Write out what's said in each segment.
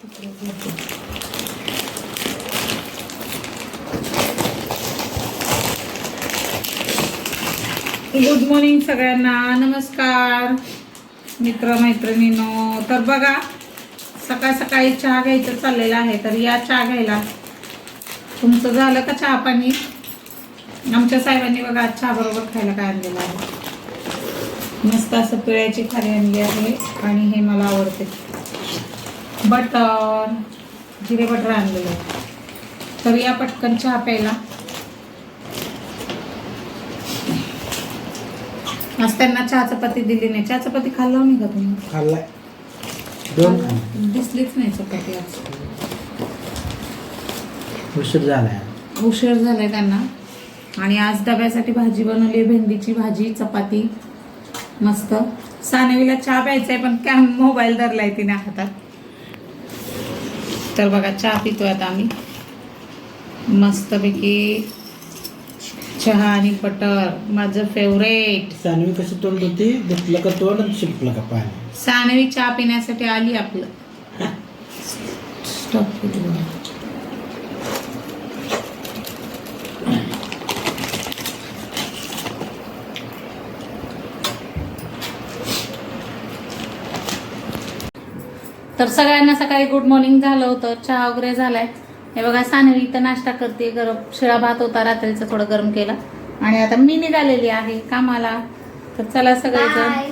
Good morning सगळ्यांना. नमस्कार. मित्रमैत्रिणीनो तर बघा सकाळ सकाळी चहा घ्यायचं चाललेला आहे तर या चहा घ्यायला. तुमचं झालं का चहा पाणी? आमच्या साहेबांनी बघा आज चहा बरोबर खायला काय आणलेलं आहे. मस्त असं पिळ्याची खारी आणली आहे आणि हे मला आवडते. बटर जिरे बटर आणलेलं. आहे तर या पटकन चहा प्यायला. आज त्यांना चहा चपाती दिली नाही. चहा चपाती खाल्लं नाही का तुम्ही? खाल्लाय. दोन खाल्ले. दिसलीच नाही चपाती आज. उशीर झालाय उशीर झालाय त्यांना. आणि आज डब्यासाठी भाजी बनवली भेंडीची भाजी चपाती. मस्त. सानवीला चहा प्यायचा आहे पण काय मोबाईल धरलाय तिने हातात. तर बघा चहा पितोय आता आम्ही. मस्तपैकी चहा आणि बटर माझं फेवरेट सानवी कशी तोंड होती धुतलं का तोंड आणि शिंपलं का पाणी? सानवी चहा पिण्यासाठी आली आपलं. स्टॉप तर सगळ्यांना सकाळी गुड मॉर्निंग झालं होतं चहा वगैरे झालाय. हे बघा सानवी इथं नाश्ता करते गरम शिळा भात होता रात्रीचा थोडं गरम केला. आणि आता मी निघालेली आहे कामाला. तर चला सगळेजण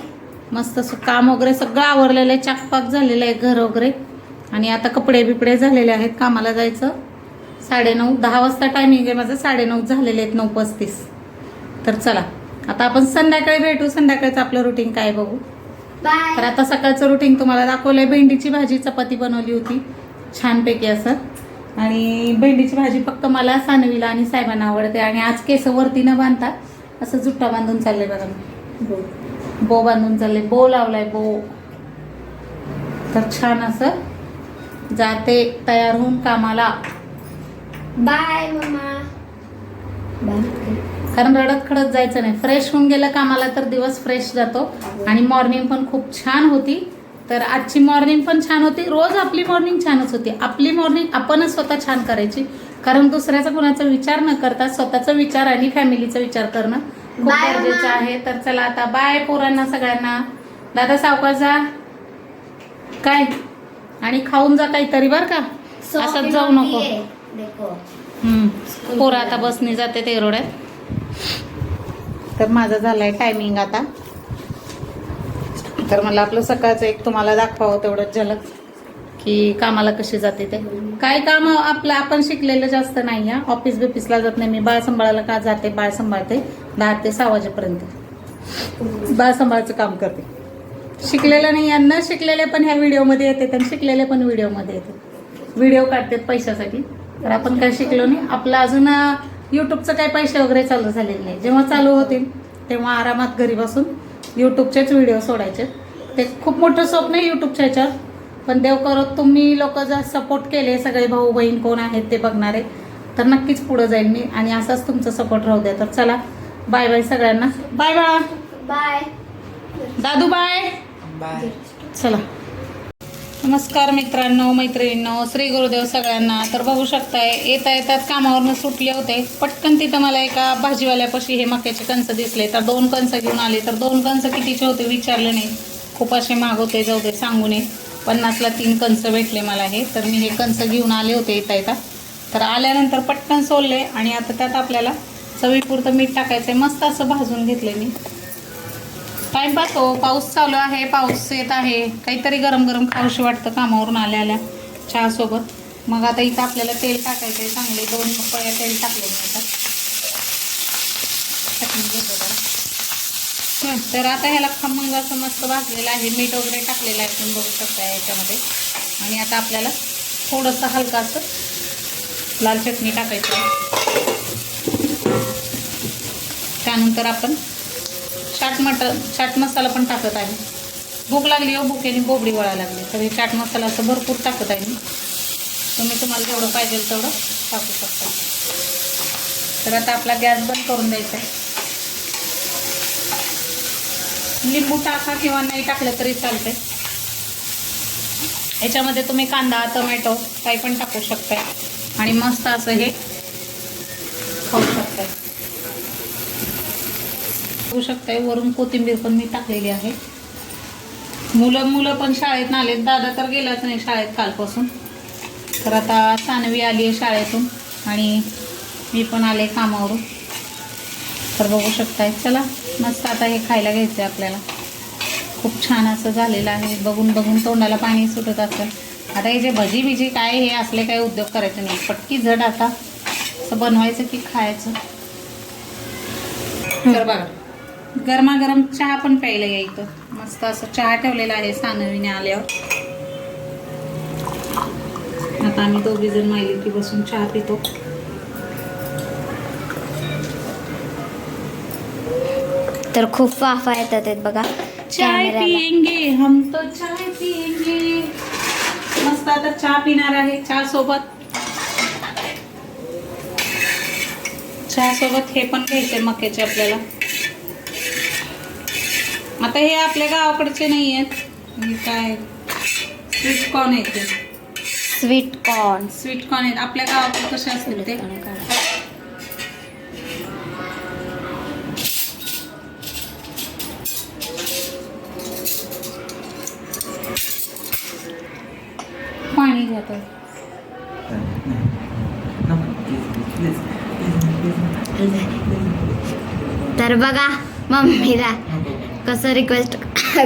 मस्त असं काम वगैरे सगळं आवरलेलं आहे चाकपाक झालेलं आहे घर वगैरे. आणि आता कपडे बिपडे झालेले आहेत कामाला जायचं. साडेनऊ दहा वाजता टायमिंग आहे माझं साडेनऊ झालेले आहेत नऊ पस्तीस. तर चला आता आपण संध्याकाळी भेटू संध्याकाळचं आपलं रुटीन काय बघू. तर आता सकाळचं रुटीन तुम्हाला दाखवलंय. भेंडीची भाजी चपाती बनवली होती. छानपैकी असं. आणि भेंडीची भाजी फक्त मला सानवीला आणि साहेबांना आवडते. आणि आज केस वरती न बांधता असं जुट्टा बांधून चाललंय बघा. मी बो बांधून चालले बो लावलाय बो. तर छान असं जाते तयार होऊन कामाला. बाय मम्मा कारण रडत खडत जायचं नाही. फ्रेश होऊन गेलं कामाला तर दिवस फ्रेश जातो. आणि मॉर्निंग पण खूप छान होती. तर आजची मॉर्निंग पण छान होती. रोज आपली मॉर्निंग छानच होती. आपली मॉर्निंग आपणच स्वतः छान करायची. कारण दुसऱ्याचा कुणाचा विचार न करता स्वतःचा विचार आणि फॅमिलीचा विचार करणं खूप गरजेचं. आहे. तर चला आता बाय पोरांना सगळ्यांना. दादा सावकाश जा. काय? आणि खाऊन जा काहीतरी बरं का? असंच जाऊ नको. पोरं आता बसने जाते ते रोड्यात तर माझा आहे टायमिंग आता. तर मला आपलं सकाळचं एक तुम्हाला दाखवावं तेवढंच झलक की कामाला कशी जाते ते. काय काम आपलं आपण शिकलेलं जास्त नाही आहे ऑफिस बिफिसला जात नाही. मी बाळ सांभाळायला का जाते? बाळ सांभाळते. दहा ते सहा वाजेपर्यंत. बाळ सांभाळायचं काम करते. शिकलेलं नाही यांना न शिकलेले पण ह्या व्हिडिओमध्ये येते आणि शिकलेले पण व्हिडिओमध्ये येते. व्हिडिओ काढतात पैशासाठी. तर आपण काय शिकलो नाही. आपलं अजून यूट्यूबचं काही पैसे वगैरे चालू झालेले नाही. जेव्हा चालू होतील तेव्हा आरामात घरी बसून यूट्यूबचेच व्हिडिओ सोडायचे. ते खूप मोठं स्वप्न आहे यूट्यूबच्या ह्याच्यावर पण देव करत तुम्ही लोक जर सपोर्ट केले सगळे भाऊ बहीण कोण आहेत ते बघणारे तर नक्कीच पुढं जाईल मी आणि असाच तुमचा सपोर्ट राहू द्या. तर चला बाय बाय सगळ्यांना. बाय बाळा. बाय दादू बाय. चला. नमस्कार मित्रांनो मैत्रिणींनो श्री गुरुदेव सगळ्यांना. तर बघू शकताय येता येतात कामावरनं सुटले होते. पटकन तिथं मला एका भाजीवाल्यापाशी हे मक्याचे कणसं दिसले. तर दोन कणसं घेऊन आले. तर दोन कणसं कितीचे होते विचारले नाही. खूप असे मागवते जाऊ दे सांगू नये. पन्नासला तीन कणसं भेटले मला हे. तर मी हे कणसं घेऊन आले होते येता येता. तर आल्यानंतर पटकन सोलले आणि आता त्यात आपल्याला चवीपुरतं मीठ टाकायचं आहे मस्त असं भाजून घेतले मी. टाइमपास हो पाऊस चालू आहे पाऊस येत आहे. काहीतरी गरम गरम खाऊशी वाटतं कामावरून आल्या आल्या चहासोबत. मग आता इथं आपल्याला तेल टाकायचं आहे. चांगले दोन पळ्या तेल टाकले आता. चटणी तर आता ह्याला खमंग असं मस्त भाजलेलं आहे. मीठ वगैरे टाकलेलं आहे. तुम्ही बघू शकता याच्यामध्ये. आणि आता आपल्याला थोडंसं हलका असं लाल चटणी टाकायची आहे. त्यानंतर आपण चाट मट चाट मसाला पण टाकत आहे. भूक लागली हो भुकेने बोबडी वळायला लागली. तर हे चाट मसाला असं भरपूर टाकत आहे मी. तुम्ही तुम्हाला जेवढं पाहिजे तेवढं टाकू शकता. तर आता आपला गॅस बंद करून द्यायचा आहे. लिंबू टाका किंवा नाही टाकलं तरी चालतंय. याच्यामध्ये तुम्ही कांदा टोमॅटो काही पण टाकू शकताय. आणि मस्त असं हे खाऊ शकताय बघू शकताय. वरून कोथिंबीर पण मी टाकलेली आहे. मुलं मुलं पण शाळेत आलेत. दादा तर गेलाच नाही शाळेत कालपासून. तर आता सानवी आली आहे शाळेतून आणि मी पण आले कामावरून. तर बघू शकताय. चला मस्त आता हे खायला घ्यायचं आहे आपल्याला. खूप छान असं झालेलं आहे. बघून बघून तोंडाला पाणी सुटत असेल. आता हे जे भजी बिजी काय हे असले काय उद्योग करायचे नाही. पटकी झट आता. असं बनवायचं की खायचं. तर बघा. गरमागरम चहा पण प्यायला या इथं मस्त असं चहा ठेवलेला आहे सानवीने आल्यावर. आता आम्ही दोघी जण माहिली की बसून चहा पितो. तर खूप वाफा येतात आहेत बघा. चाय. पियेंगे हम तो चाय पियेंगे. मस्त आता चहा पिणार आहे चहा सोबत. चहा सोबत हे पण घ्यायचे मक्याचे आपल्याला. आता हे आपल्या गावाकडचे नाही आहेत हे काय? स्वीट कॉर्न आहेत ते. स्वीट कॉर्न स्वीट कॉर्न आहेत. आपल्या गावाकडे कसे असतील ते? पाणी तर बघा मम्मीला. कसं रिक्वेस्ट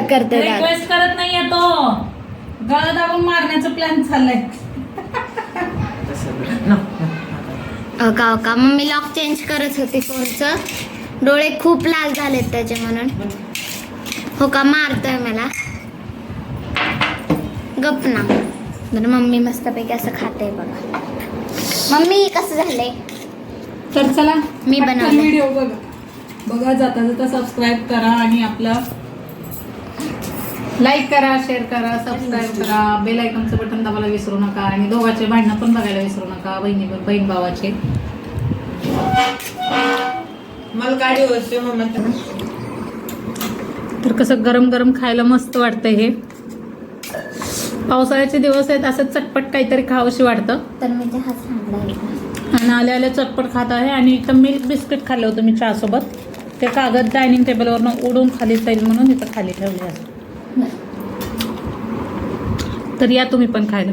करते. रिक्वेस्ट करत नाहीये तो. गळ दाबून मारण्याचा प्लॅन चाललाय. का का? मम्मी लॉक चेंज करत होती फोनचं. डोळे खूप लाल झालेत त्याचे म्हणून. हो का? मारतोय मला. गप ना. तर मम्मी मस्तपैकी असं खाते बघा. मम्मी कसं झालंय? तर चला मी बनवलंय. व्हिडिओ बघा. बघा जाता जाता सबस्क्राईब करा आणि आपला लाईक करा शेअर करा सबस्क्राईब करा. बेल आयकॉनचं बटन दाबायला विसरू नका आणि दोघांचे भांडणं पण बघायला विसरू नका. बहिणी बहीण भावाचे. मला गाडी तर कसं गरम गरम खायला मस्त वाटतं हे. पावसाळ्याचे दिवस आहेत असं चटपट काहीतरी खावंशी वाटतं. तर मी चहा सांगला आणि आल्या आल्या चटपट खात आहे आणि इथं मिल्क बिस्किट खाल्लं होतं मी चहासोबत. ते कागद डायनिंग टेबलवरनं उडून खाली जाईल म्हणून इथं खाली ठेवले असं तर या तुम्ही पण खायला.